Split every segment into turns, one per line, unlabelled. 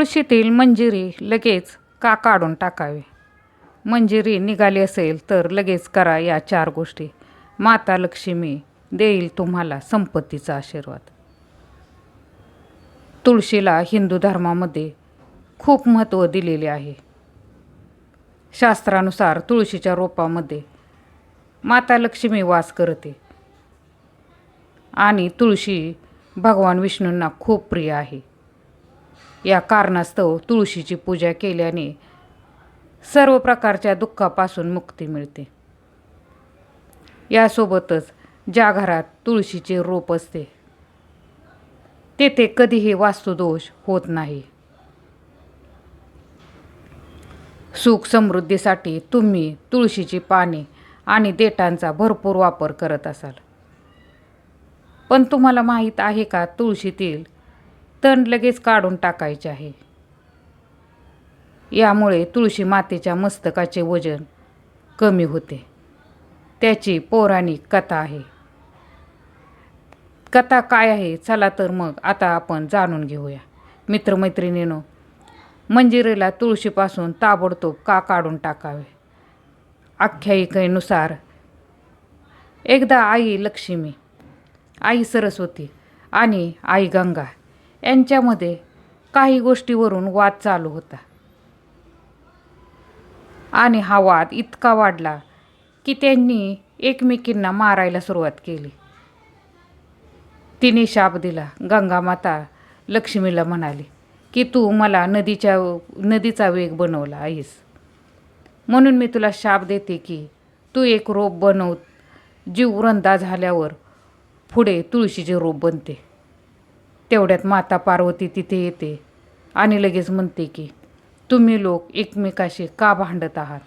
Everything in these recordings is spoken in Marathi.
तुळशीतील मंजिरी लगेच का काढून टाकावी? मंजिरी निघाली असेल तर लगेच करा या चार गोष्टी. माता लक्ष्मी देईल तुम्हाला संपत्तीचा आशीर्वाद. तुळशीला हिंदू धर्मामध्ये खूप महत्त्व दिलेले आहे. शास्त्रानुसार तुळशीच्या रोपामध्ये माता लक्ष्मी वास करते. आणि तुळशी भगवान विष्णूंना खूप प्रिय आहे. या कारणास्तव तुळशीची पूजा केल्याने सर्व प्रकारच्या दुःखापासून मुक्ती मिळते. यासोबतच ज्या घरात तुळशीचे रोप असते तेथे कधीही वास्तुदोष होत नाही. सुख समृद्धीसाठी तुम्ही तुळशीची पाने आणि देठांचा भरपूर वापर करत असाल. पण तुम्हाला माहीत आहे का तुळशीतील तण लगेच काढून टाकायचे आहे. यामुळे तुळशी मातेच्या मस्तकाचे वजन कमी होते. त्याची पौराणिक कथा आहे. कथा काय आहे? चला तर मग आता आपण जाणून घेऊया. मित्रमैत्रिणीनो मंजिरीला तुळशीपासून ताबडतोब का काढून टाकावे? आख्यायिकेनुसार एकदा आई लक्ष्मी आई सरस्वती आणि आई गंगा यांच्यामध्ये काही गोष्टीवरून वाद चालू होता. आणि हा वाद इतका वाढला की त्यांनी एकमेकींना मारायला सुरुवात केली. तिने शाप दिला. गंगामाता लक्ष्मीला म्हणाली की तू मला नदीच्या नदीचा वेग बनवला आहेस. म्हणून मी तुला शाप देते की तू एक रोप बनव जीव वृंदा झाल्यावर पुढे तुळशीचे रोप बनते. तेवढ्यात माता पार्वती तिथे येते आणि लगेच म्हणते की तुम्ही लोक एकमेकाशी का भांडत आहात?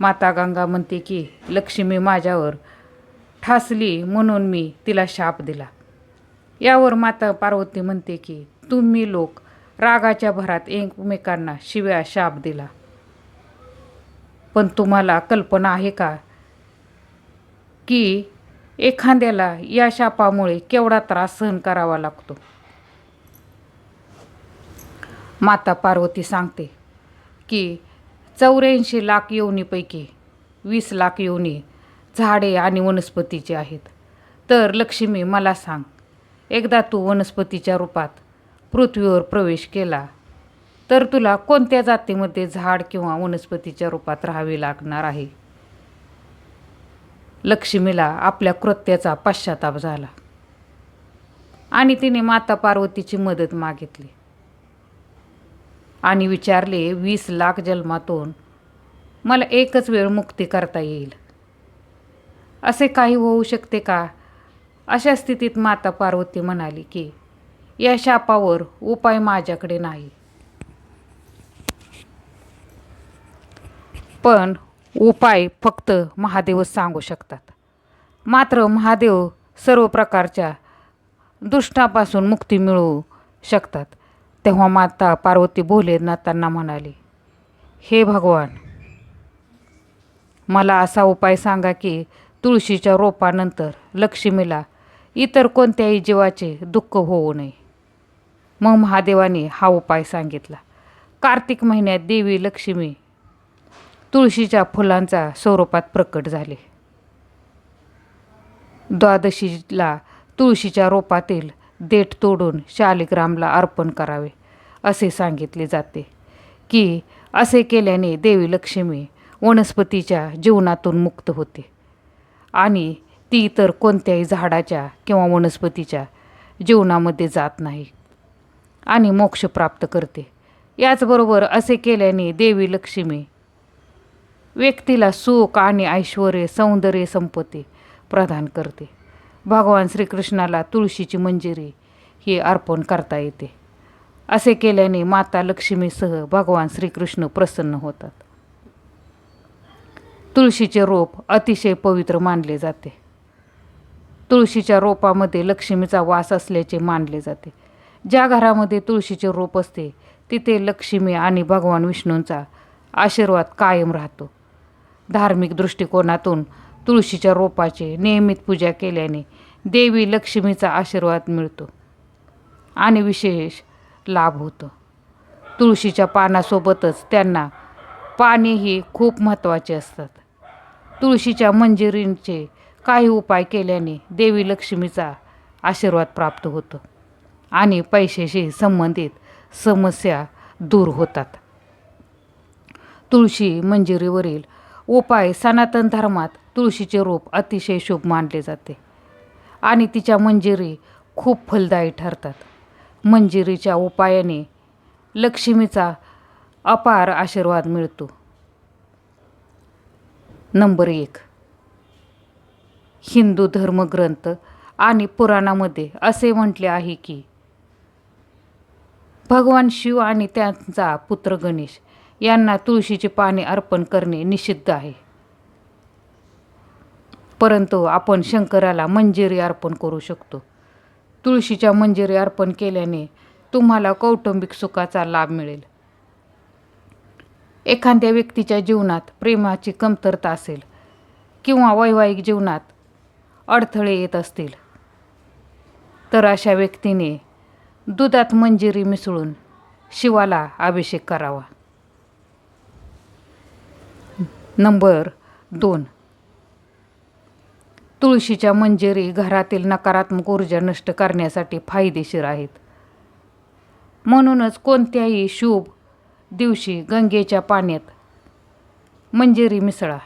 माता गंगा म्हणते की लक्ष्मी माझ्यावर ठासली म्हणून मी तिला शाप दिला. यावर माता पार्वती म्हणते की तुम्ही लोक रागाच्या भरात एकमेकांना शिव्या शाप दिला. पण तुम्हाला कल्पना आहे का की एखाद्याला या शापामुळे केवढा त्रास सहन करावा लागतो? माता पार्वती सांगते की चौऱ्याऐंशी लाख योनीपैकी वीस लाख योनी झाडे आणि वनस्पतीचे आहेत. तर लक्ष्मी मला सांग एकदा तू वनस्पतीच्या रूपात पृथ्वीवर प्रवेश केला तर तुला कोणत्या जातीमध्ये झाड किंवा वनस्पतीच्या रूपात राहावे लागणार आहे? लक्ष्मीला आपल्या कृत्याचा पश्चाताप झाला. आणि तिने माता पार्वतीची मदत मागितली. आणि विचारले वीस लाख जन्मातून मला एकच वेळ मुक्ती करता येईल. असे काही होऊ शकते का? अशा स्थितीत माता पार्वती म्हणाली की या शापावर उपाय माझ्याकडे नाही. पण उपाय फक्त महादेवच सांगू शकतात. मात्र महादेव सर्व प्रकारच्या दुष्टापासून मुक्ती मिळवू शकतात. तेव्हा माता पार्वती भोलेनाथांना म्हणाली हे भगवान मला असा उपाय सांगा की तुळशीच्या रोपानंतर लक्ष्मीला इतर कोणत्याही जीवाचे दुःख होऊ नये. मग महादेवाने हा उपाय सांगितला. कार्तिक महिन्यात देवी लक्ष्मी तुळशीच्या फुलांचा स्वरूपात प्रकट झाले. द्वादशीला तुळशीच्या रोपातील देठ तोडून शालिग्रामला अर्पण करावे असे सांगितले जाते. की असे केल्याने देवी लक्ष्मी वनस्पतीच्या जीवनातून मुक्त होते. आणि ती इतर कोणत्याही झाडाच्या किंवा वनस्पतीच्या जीवनामध्ये जात नाही आणि मोक्ष प्राप्त करते. याचबरोबर असे केल्याने देवी लक्ष्मी व्यक्तीला सुख आणि ऐश्वर सौंदर्य संपत्ती प्रदान करते. भगवान श्रीकृष्णाला तुळशीची मंजिरी ही अर्पण करता येते. असे केल्याने माता लक्ष्मीसह भगवान श्रीकृष्ण प्रसन्न होतात. तुळशीचे रोप अतिशय पवित्र मानले जाते. तुळशीच्या रोपामध्ये लक्ष्मीचा वास असल्याचे मानले जाते. ज्या घरामध्ये तुळशीचे रोप असते तिथे लक्ष्मी आणि भगवान विष्णूंचा आशीर्वाद कायम राहतो. धार्मिक दृष्टिकोनातून तुळशीच्या रोपाचे नियमित पूजा केल्याने देवी लक्ष्मीचा आशीर्वाद मिळतो आणि विशेष लाभ होतो. तुळशीच्या पानासोबतच त्यांना पाणीही खूप महत्त्वाचे असतात. तुळशीच्या मंजिरींचे काही उपाय केल्याने देवी लक्ष्मीचा आशीर्वाद प्राप्त होतो आणि पैशाशी संबंधित समस्या दूर होतात. तुळशी मंजिरीवरील उपाय सनातन धर्मात तुळशीचे रूप अतिशय शुभ मानले जाते. आणि तिच्या मंजिरी खूप फलदायी ठरतात. मंजिरीच्या उपायाने लक्ष्मीचा अपार आशीर्वाद मिळतो. नंबर एक. हिंदू धर्मग्रंथ आणि पुराणामध्ये असे म्हटले आहे की भगवान शिव आणि त्यांचा पुत्र गणेश यांना तुळशीची पाने अर्पण करणे निषिद्ध आहे. परंतु आपण शंकराला मंजिरी अर्पण करू शकतो. तुळशीच्या मंजिरी अर्पण केल्याने तुम्हाला कौटुंबिक सुखाचा लाभ मिळेल. एखाद्या व्यक्तीच्या जीवनात प्रेमाची कमतरता असेल किंवा वैवाहिक जीवनात अडथळे येत असतील तर अशा व्यक्तीने दुधात मंजिरी मिसळून शिवाला अभिषेक करावा. नंबर दोन. तुळशीच्या मंजरी घरातील नकारात्मक ऊर्जा नष्ट करण्यासाठी फायदेशीर आहेत. म्हणूनच कोणत्याही शुभ दिवशी गंगेच्या पाण्यात मंजरी मिसळा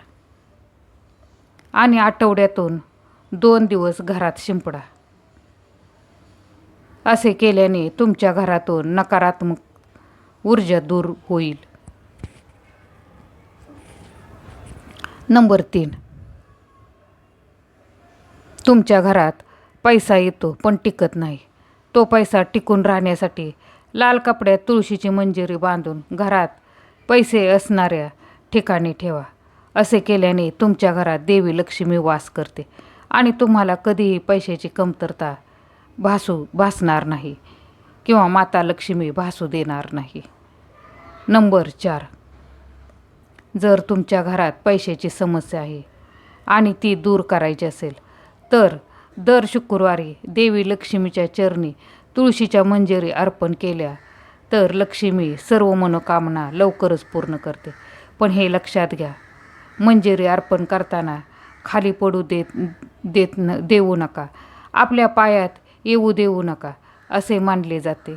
आणि आठवड्यातून दोन दिवस घरात शिंपडा. असे केल्याने तुमच्या घरातून नकारात्मक ऊर्जा दूर होईल. नंबर तीन. तुमच्या घरात पैसा येतो पण टिकत नाही. तो पैसा टिकून राहण्यासाठी लाल कपड्यात तुळशीची मंजिरी बांधून घरात पैसे असणाऱ्या ठिकाणी ठेवा. असे केल्याने तुमच्या घरात देवी लक्ष्मी वास करते आणि तुम्हाला कधीही पैशाची कमतरता भासू भासणार नाही किंवा माता लक्ष्मी भासू देणार नाही. नंबर चार. जर तुमच्या घरात पैशाची समस्या आहे आणि ती दूर करायची असेल तर दर शुक्रवारी देवी लक्ष्मीच्या चरणी तुळशीच्या मंजरी अर्पण केल्या तर लक्ष्मी सर्व मनोकामना लवकरच पूर्ण करते. पण हे लक्षात घ्या मंजरी अर्पण करताना खाली पडू देत देत न देऊ नका. आपल्या पायात येऊ देऊ नका असे मानले जाते.